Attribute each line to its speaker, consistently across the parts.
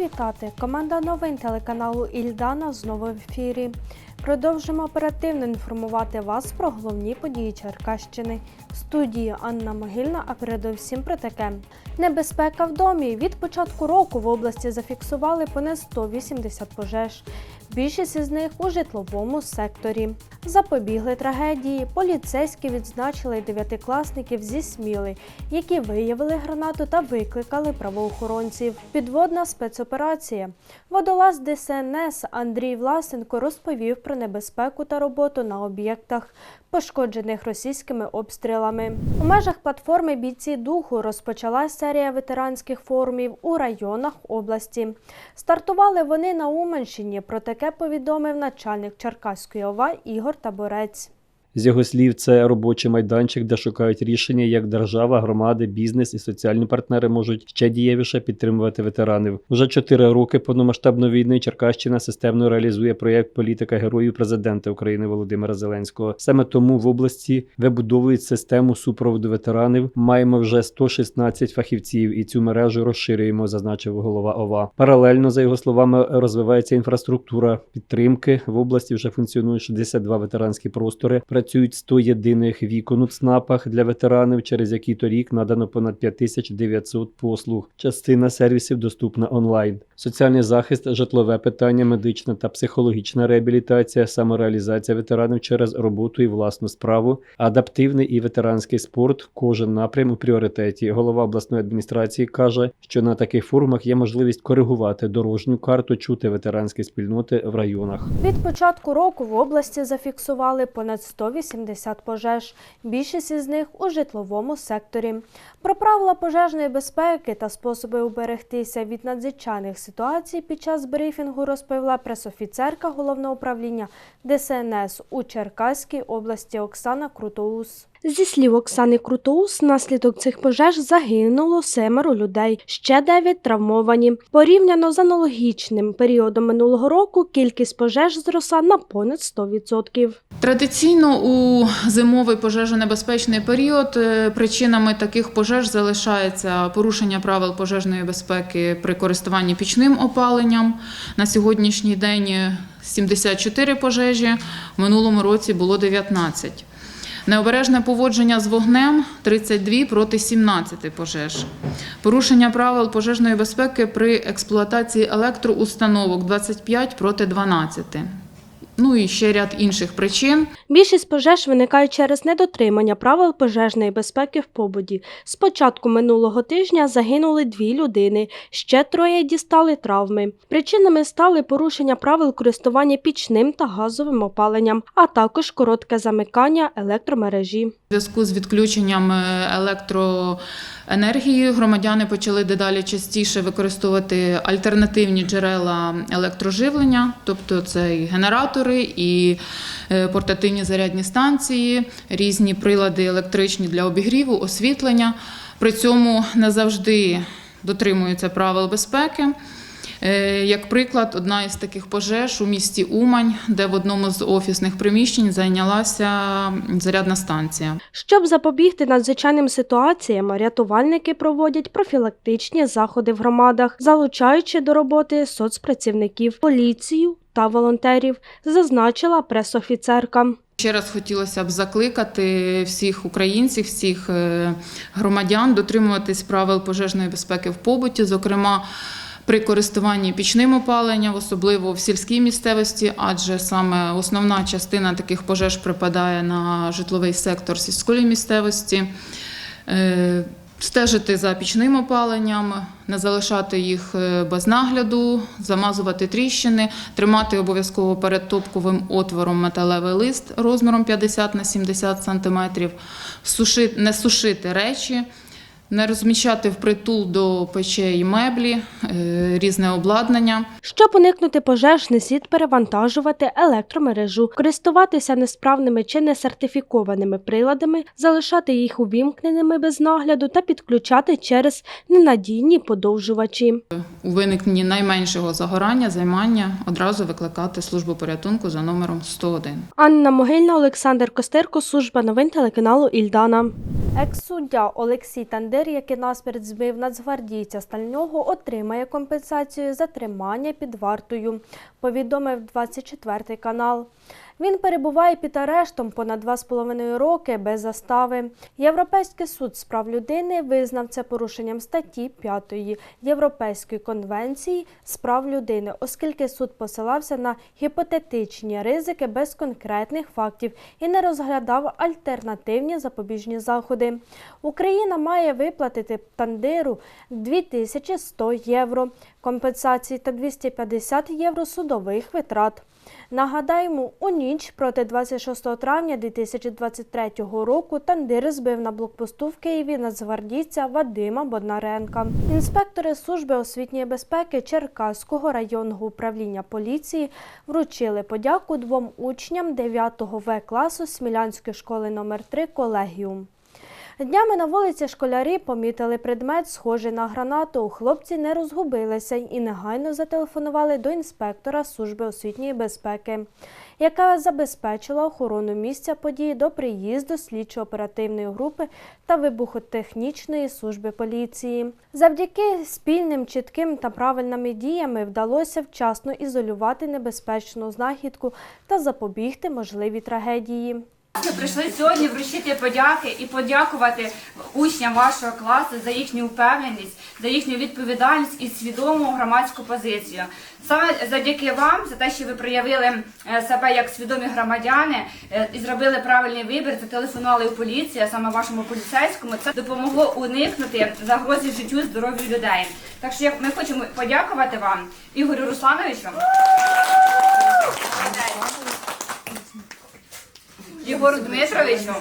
Speaker 1: Вітати! Команда новин телеканалу Ільдана знову в ефірі. Продовжимо оперативно інформувати вас про головні події Черкащини. В студії Анна Могильна, а передовсім про таке. Небезпека в домі. Від початку року в області зафіксували понад 180 пожеж. Більшість із них у житловому секторі. Запобігли трагедії. Поліцейські відзначили дев'ятикласників зі Сміли, які виявили гранату та викликали правоохоронців. Підводна спецоперація. Водолаз ДСНС Андрій Власенко розповів про небезпеку та роботу на об'єктах, пошкоджених російськими обстрілами. У межах платформи бійці духу розпочалась серія ветеранських форумів у районах області. Стартували вони на Уманщині. Про таке повідомив начальник Черкаської ОВА Ігор Таборець.
Speaker 2: З його слів, це робочий майданчик, де шукають рішення, як держава, громади, бізнес і соціальні партнери можуть ще дієвіше підтримувати ветеранів. Уже чотири роки повномасштабної війни Черкащина системно реалізує проєкт політика героїв президента України Володимира Зеленського. Саме тому в області вибудовують систему супроводу ветеранів. Маємо вже 116 фахівців, і цю мережу розширюємо, зазначив голова ОВА. Паралельно, за його словами, розвивається інфраструктура підтримки. В області вже функціонують 62 ветеранські простори. Працюють 100 єдиних вікон у ЦНАПах для ветеранів, через які торік надано понад 5900 послуг. Частина сервісів доступна онлайн. Соціальний захист, житлове питання, медична та психологічна реабілітація, самореалізація ветеранів через роботу і власну справу, адаптивний і ветеранський спорт. Кожен напрям у пріоритеті. Голова обласної адміністрації каже, що на таких форумах є можливість коригувати дорожню карту, чути ветеранські спільноти в районах.
Speaker 1: Від початку року в області зафіксували понад 180 пожеж. Більшість із них у житловому секторі. Про правила пожежної безпеки та способи уберегтися від надзвичайних ситуацій під час брифінгу розповіла пресофіцерка головного управління ДСНС у Черкаській області Оксана Крутоус. Зі слів Оксани Крутоус, внаслідок цих пожеж загинуло семеро людей, ще дев'ять травмовані. Порівняно з аналогічним періодом минулого року кількість пожеж зросла на понад 100%.
Speaker 3: Традиційно у зимовий пожежонебезпечний період е, причинами таких пожеж залишається порушення правил пожежної безпеки при користуванні пічним опаленням. На сьогоднішній день 74 пожежі, в минулому році було 19. Необережне поводження з вогнем 32 проти 17 пожеж. Порушення правил пожежної безпеки при експлуатації електроустановок 25 проти 12. Ну і ще ряд інших причин.
Speaker 1: Більшість пожеж виникають через недотримання правил пожежної безпеки в побуді. З початку минулого тижня загинули дві людини, ще троє дістали травми. Причинами стали порушення правил користування пічним та газовим опаленням, а також коротке замикання електромережі.
Speaker 3: У зв'язку з відключенням е, електроенергії громадяни почали дедалі частіше використовувати альтернативні джерела електроживлення, тобто це і генератори, і е, портативні зарядні станції, різні прилади електричні для обігріву, освітлення. При цьому не завжди дотримуються правил безпеки. Е, Як приклад, одна із таких пожеж у місті Умань, де в одному з офісних приміщень зайнялася зарядна станція.
Speaker 1: Щоб запобігти надзвичайним ситуаціям, рятувальники проводять профілактичні заходи в громадах, залучаючи до роботи соцпрацівників, поліцію та волонтерів, зазначила пресофіцерка.
Speaker 3: Ще раз хотілося б закликати всіх українців, всіх е, громадян дотримуватись правил пожежної безпеки в побуті, зокрема. При користуванні пічним опаленням, особливо в сільській місцевості, адже саме основна частина таких пожеж припадає на житловий сектор сільської місцевості. Е, Стежити за пічним опаленням, не залишати їх е, без нагляду, замазувати тріщини, тримати обов'язково перед топковим отвором металевий лист розміром 50 на 70 см, сушити, не сушити речі, не розміщати впритул до печей меблі, е, різне обладнання.
Speaker 1: Щоб уникнути пожеж, не слід перевантажувати електромережу, користуватися несправними чи несертифікованими приладами, залишати їх увімкненими без нагляду та підключати через ненадійні подовжувачі.
Speaker 3: У виникненні найменшого загорання, займання одразу викликати службу порятунку за номером 101.
Speaker 1: Анна Могильна, Олександр Костерко, служба новин телеканалу Ільдана. Екс-суддя Олексій Тандир, який насмерть збив нацгвардійця Стального, отримає компенсацію за тримання під вартою, повідомив 24 канал. Він перебуває під арештом понад 2,5 роки без застави. Європейський суд з прав людини визнав це порушенням статті 5 Європейської конвенції з прав людини, оскільки суд посилався на гіпотетичні ризики без конкретних фактів і не розглядав альтернативні запобіжні заходи. Україна має виплатити тандиру 2100 євро компенсації та 250 євро судових витрат. Нагадаємо, у ніч проти 26 травня 2023 року Тандир збив на блокпосту в Києві нацгвардійця Вадима Боднаренка. Інспектори служби освітньої безпеки Черкаського районного управління поліції вручили подяку двом учням 9 В класу Смілянської школи номер 3 колегіум. Днями на вулиці школярі помітили предмет, схожий на гранату. Хлопці не розгубилися і негайно зателефонували до інспектора служби освітньої безпеки, яка забезпечила охорону місця події до приїзду слідчо-оперативної групи та вибухотехнічної служби поліції. Завдяки спільним, чітким та правильними діями вдалося вчасно ізолювати небезпечну знахідку та запобігти можливій трагедії.
Speaker 4: Ми прийшли сьогодні вручити подяки і подякувати учням вашого класу за їхню впевненість, за їхню відповідальність і свідому громадську позицію. Саме завдяки вам, за те, що ви проявили е, себе як свідомі громадяни е, і зробили правильний вибір, зателефонували у поліцію, саме вашому поліцейському, це допомогло уникнути загрози життю здоров'ю людей. Так що ми хочемо подякувати вам, Ігорю Руслановичу. Єгору Дмитровичу.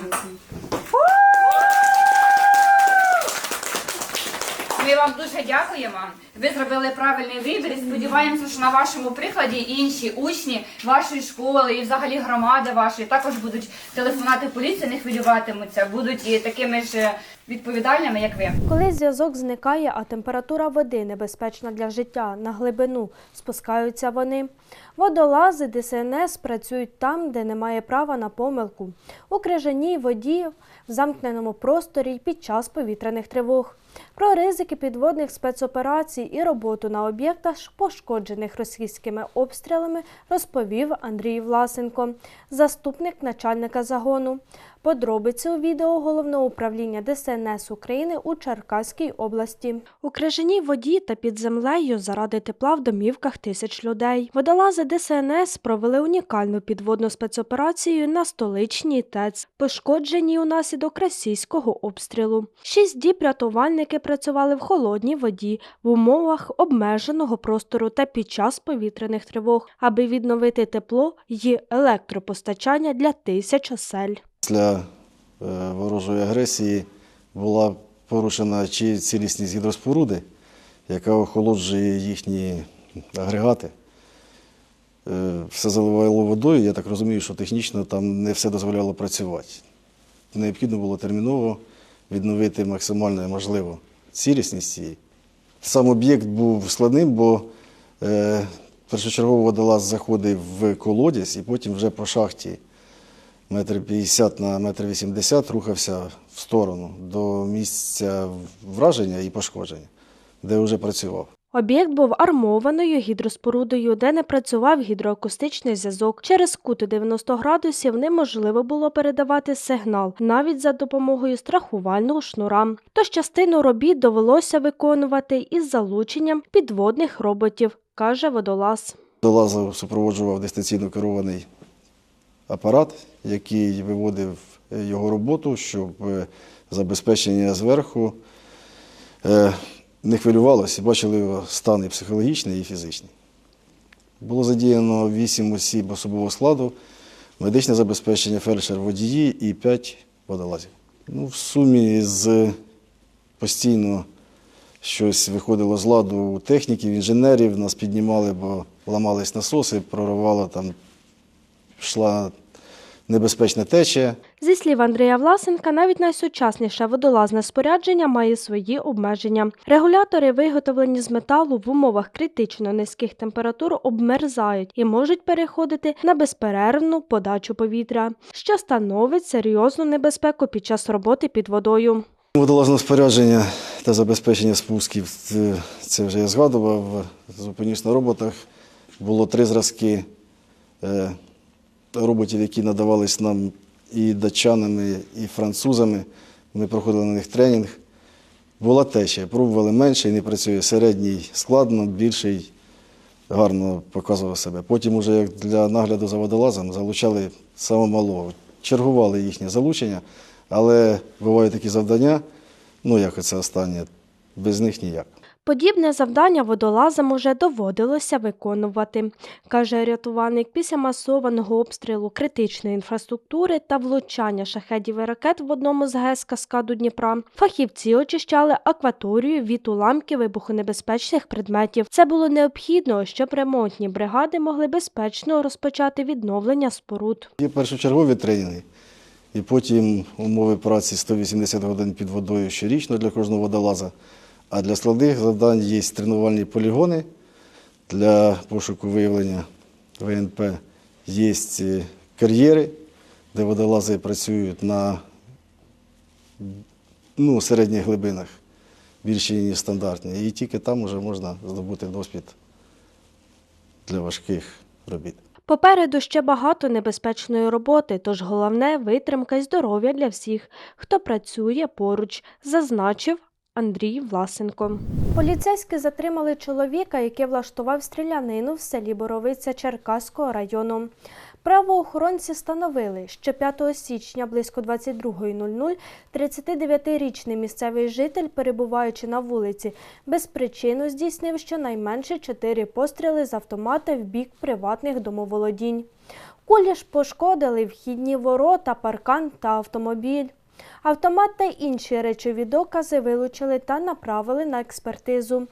Speaker 4: Ми вам дуже дякуємо. Ви зробили правильний вибір і сподіваємося, що на вашому прикладі інші учні вашої школи і взагалі громади вашої також будуть телефонувати поліцію, не хвилюватимуться, будуть і такими ж відповідальними, як ви.
Speaker 1: Коли зв'язок зникає, а температура води небезпечна для життя, на глибину спускаються вони. Водолази ДСНС працюють там, де немає права на помилку. У крижаній воді, в замкненому просторі під час повітряних тривог. Про ризики підводних спецоперацій і роботу на об'єктах, пошкоджених російськими обстрілами, розповів Андрій Власенко, заступник начальника загону. Подробиці у відео головного управління ДСНС України у Черкаській області. У крижаній воді та під землею заради тепла в домівках тисяч людей. Водолази ДСНС провели унікальну підводну спецоперацію на столичній ТЕЦ, пошкодженій унаслідок російського обстрілу. Шість діб рятувальники працювали в холодній воді в умовах обмеженого простору та під час повітряних тривог, аби відновити тепло й електропостачання для тисяч осель.
Speaker 5: Після е, ворожої агресії була порушена чи цілісність гідроспоруди, яка охолоджує їхні агрегати. Е, Все заливало водою, я так розумію, що технічно там не все дозволяло працювати. Необхідно було терміново відновити максимально можливо цілісність її. Сам об'єкт був складним, бо е, першочергово водолаз заходив в колодязь і потім вже по шахті метр 50 на метр 80 рухався в сторону до місця враження і пошкодження, де вже працював.
Speaker 1: Об'єкт був армованою гідроспорудою, де не працював гідроакустичний зв'язок. Через кути 90 градусів неможливо було передавати сигнал навіть за допомогою страхувального шнура. Тож частину робіт довелося виконувати із залученням підводних роботів, каже водолаз.
Speaker 5: Водолаза супроводжував дистанційно керований апарат, який виводив його роботу, щоб е, забезпечення зверху е, не хвилювалося, бачили стан і психологічний, і фізичний. Було задіяно 8 осіб особового складу, медичне забезпечення, фельдшер водії і 5 водолазів. Ну, в сумі з постійно щось виходило з ладу у техніків, інженерів, нас піднімали, бо ламались насоси, проривало там, йшла небезпечна течія.
Speaker 1: Зі слів Андрія Власенка, навіть найсучасніше водолазне спорядження має свої обмеження. Регулятори, виготовлені з металу в умовах критично низьких температур, обмерзають і можуть переходити на безперервну подачу повітря, що становить серйозну небезпеку під час роботи під водою.
Speaker 5: Водолазне спорядження та забезпечення спусків, це- вже я згадував. В зупинічних роботах було три зразки е, роботів, які надавались нам і датчанами, і французами. Ми проходили на них тренінг. Була течія, пробували менше і не працює. Середній складно, більший гарно показував себе. Потім, уже як для нагляду за водолазом, залучали саме малого. Чергували їхнє залучення, але бувають такі завдання, ну як оце останнє, без них ніяк.
Speaker 1: Подібне завдання водолазам уже доводилося виконувати, каже рятувальник після масованого обстрілу критичної інфраструктури та влучання шахедів і ракет в одному з ГЕС каскаду Дніпра. Фахівці очищали акваторію від уламків вибухонебезпечних предметів. Це було необхідно, щоб ремонтні бригади могли безпечно розпочати відновлення споруд.
Speaker 5: Є першочергові тренінги, і потім умови праці 180 годин під водою щорічно для кожного водолаза. А для складних завдань є тренувальні полігони для пошуку виявлення ВНП. Є кар'єри, де водолази працюють на ну, середніх глибинах, більші, ніж стандартні. І тільки там вже можна здобути досвід для важких робіт.
Speaker 1: Попереду ще багато небезпечної роботи, тож головне витримка й здоров'я для всіх, хто працює поруч, зазначив Андрій Власенко. Поліцейські затримали чоловіка, який влаштував стрілянину в селі Боровиця Черкаського району. Правоохоронці встановили, що 5 січня близько 22.00 39-річний місцевий житель, перебуваючи на вулиці, без причину здійснив щонайменше 4 постріли з автомата в бік приватних домоволодінь. Кулі ж пошкодили вхідні ворота, паркан та автомобіль. Автомат та інші речові докази вилучили та направили на експертизу.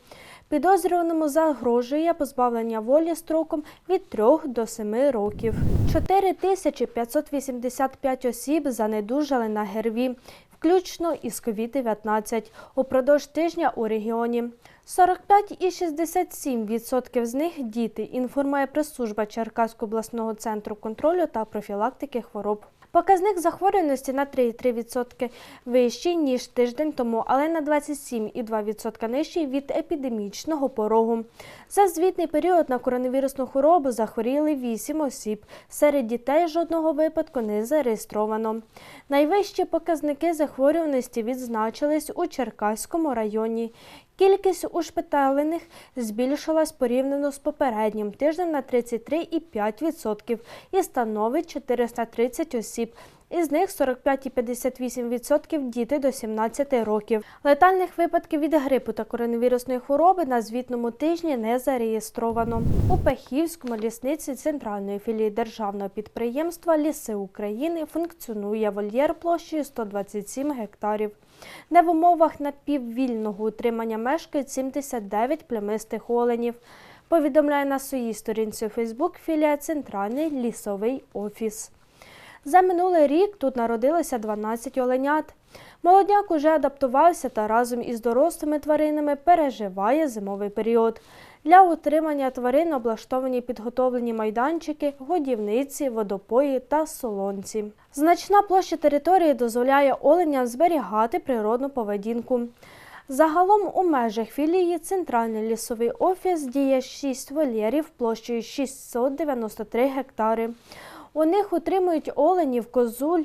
Speaker 1: Підозрюваному загрожує позбавлення волі строком від 3 до 7 років. 4585 осіб занедужали на ГРВІ, включно із COVID-19 упродовж тижня у регіоні. 45,67% з них діти, інформує прес-служба Черкаського обласного центру контролю та профілактики хвороб. Показник захворюваності на 3,3% вищий, ніж тиждень тому, але на 27,2% нижчий від епідемічного порогу. За звітний період на коронавірусну хворобу захворіли 8 осіб. Серед дітей жодного випадку не зареєстровано. Найвищі показники захворюваності відзначились у Черкаському районі. Кількість ушпиталених збільшилась порівняно з попереднім тижнем на 33,5% і становить 430 осіб. Із них 45,58% діти до 17 років. Летальних випадків від грипу та коронавірусної хвороби на звітному тижні не зареєстровано. У Пехівському лісниці центральної філії державного підприємства Ліси України функціонує вольєр площею 127 гектарів де в умовах напіввільного утримання мешкають 79 плямистих оленів. Повідомляє на своїй сторінці у Фейсбук філія Центральний лісовий офіс. За минулий рік тут народилося 12 оленят. Молодняк уже адаптувався та разом із дорослими тваринами переживає зимовий період. Для утримання тварин облаштовані підготовлені майданчики, годівниці, водопої та солонці. Значна площа території дозволяє оленям зберігати природну поведінку. Загалом у межах філії Центральний лісовий офіс діє 6 вольєрів площею 693 гектари. У них утримують оленів, козуль,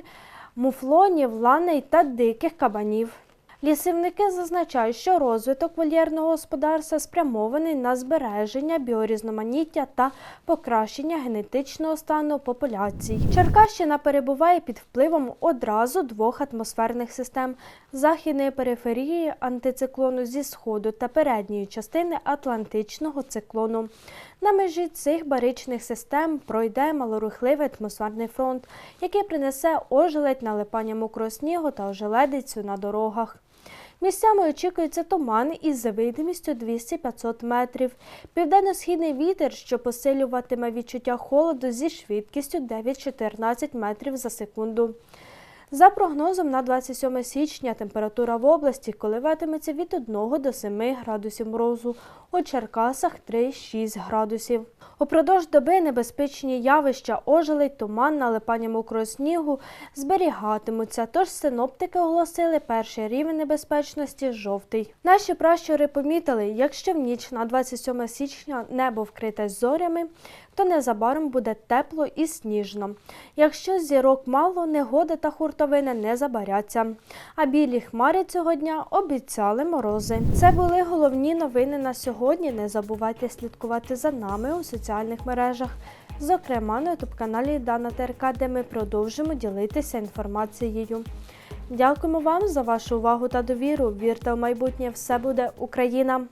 Speaker 1: муфлонів, ланей та диких кабанів. Лісівники зазначають, що розвиток вольєрного господарства спрямований на збереження біорізноманіття та покращення генетичного стану популяцій. Черкащина перебуває під впливом одразу двох атмосферних систем західної периферії антициклону зі сходу та передньої частини Атлантичного циклону. На межі цих баричних систем пройде малорухливий атмосферний фронт, який принесе ожеледь налипання мокрого снігу та ожеледицю на дорогах. Місцями очікується туман із видимістю 200-500 метрів. Південно-східний вітер, що посилюватиме відчуття холоду зі швидкістю 9-14 метрів за секунду. За прогнозом на 27 січня температура в області коливатиметься від 1 до 7 градусів морозу, у Черкасах 3-6 градусів. Упродовж доби небезпечні явища ожеледь, туман, налипання мокрого снігу зберігатимуться, тож синоптики оголосили перший рівень небезпечності жовтий. Наші пращури помітили, якщо в ніч на 27 січня небо вкрите зорями, то незабаром буде тепло і сніжно. Якщо зірок мало, негода та хуртовини не забаряться. А білі хмари цього дня обіцяли морози. Це були головні новини на сьогодні. Не забувайте слідкувати за нами у соціальних мережах. Зокрема, на ютуб-каналі Дана ТРК, де ми продовжимо ділитися інформацією. Дякуємо вам за вашу увагу та довіру. Вірте в майбутнє, все буде Україна!